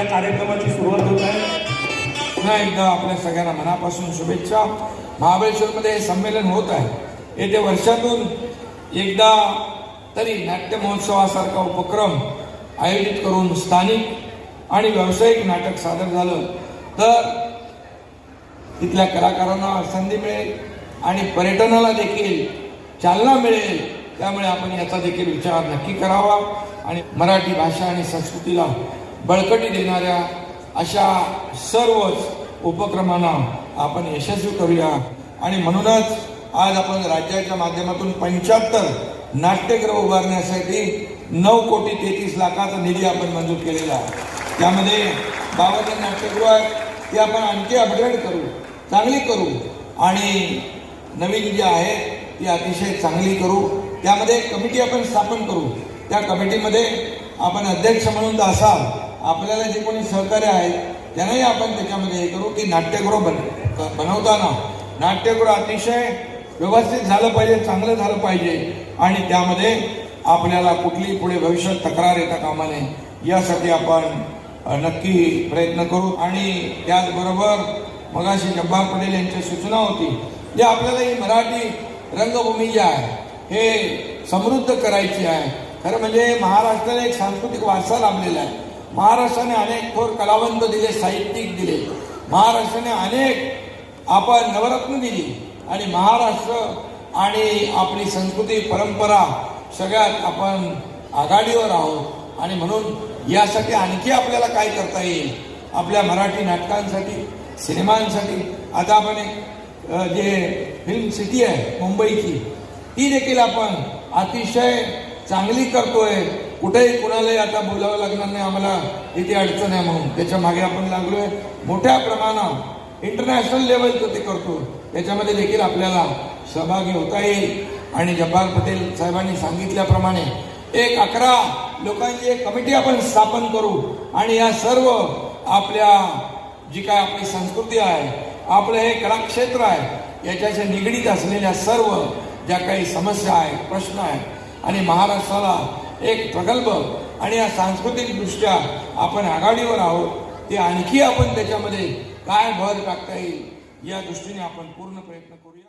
या कार्यक्रमाची सुरुवात होत आहे. पुन्हा एकदा आपल्या सगळ्यांना मनापासून शुभेच्छा. महाबळेश्वरमध्ये हे संमेलन होत आहे. येत्या वर्षातून एकदा तरी नाट्य महोत्सवासारखा उपक्रम आयोजित करून स्थानिक आणि व्यावसायिक नाटक सादर झालं तर तिथल्या कलाकारांना संधी मिळेल आणि पर्यटनाला देखील चालना मिळेल. त्यामुळे आपण याचा देखील विचार नक्की करावा आणि मराठी भाषा आणि संस्कृतीला बळकटी देणाऱ्या अशा सर्वच उपक्रमांना आपण यशस्वी करूया. आणि म्हणूनच आज आपण राज्याच्या माध्यमातून पंच्याहत्तर नाट्यगृह उभारण्यासाठी नऊ कोटी तेहतीस लाखाचा निधी आपण मंजूर केलेला आहे. त्यामध्ये बाबाजी नाट्यगृह आहे. ती आपण आणखी अपग्रेड करू चांगली करू. आणि नवीन जी आहे ती अतिशय चांगली करू. त्यामध्ये कमिटी आपण स्थापन करू. त्या कमिटीमध्ये आपण अध्यक्ष म्हणून असाल आपल्याला जे कोणी सहकार्य आहेत त्यांनाही आपण त्याच्यामध्ये हे करू की नाट्यगृह बन बनवताना. नाट्यगृह अतिशय व्यवस्थित झालं पाहिजे चांगलं झालं पाहिजे. आणि त्यामध्ये आपल्याला कुठली पुढे भविष्यात तक्रार येता कामा नये. यासाठी आपण नक्की प्रयत्न करू. आणि त्याचबरोबर मगाशी जब्बार पटेल यांची सूचना होती जे आपल्याला ही मराठी रंगभूमी जी आहे हे समृद्ध करायची आहे. खरं म्हणजे महाराष्ट्राला एक सांस्कृतिक वारसा लाभलेला आहे. महाराष्ट्राने अनेक थोर कलावंत दिले साहित्यिक दिले. महाराष्ट्राने अनेक आपण नवरत्न दिली. आणि महाराष्ट्र आणि आपली संस्कृती परंपरा सगळ्यात आपण आघाडीवर आहोत. आणि म्हणून यासाठी आणखी आपल्याला काय करता येईल? आपल्या मराठी नाटकांसाठी सिनेमांसाठी. आता आपण एक जे फिल्म सिटी आहे मुंबईची ती देखील आपण अतिशय चांगली करतोय. कुठेही कुणालाही आता बोलावं लागणार नाही आम्हाला इथे अडचण आहे म्हणून. त्याच्यामागे आपण लागलोय. मोठ्या प्रमाणात इंटरनॅशनल लेवलचं ते करतो. त्याच्यामध्ये देखील आपल्याला सहभागी होता येईल. आणि जब्बार पटेल साहेबांनी सांगितल्याप्रमाणे एक अकरा लोकांची एक कमिटी आपण स्थापन करू. आणि या सर्व आपल्या जी काय आपली संस्कृती आहे आपलं हे कलाक्षेत्र आहे याच्याशी निगडीत असलेल्या सर्व ज्या काही समस्या आहेत प्रश्न आहेत आणि महाराष्ट्राला एक प्रकल्प आणि या सांस्कृतिकदृष्ट्या आपण आघाडीवर आहोत ते आणखी आपण त्याच्यामध्ये काय भर टाकता येईल या दृष्टीने आपण पूर्ण प्रयत्न करूया.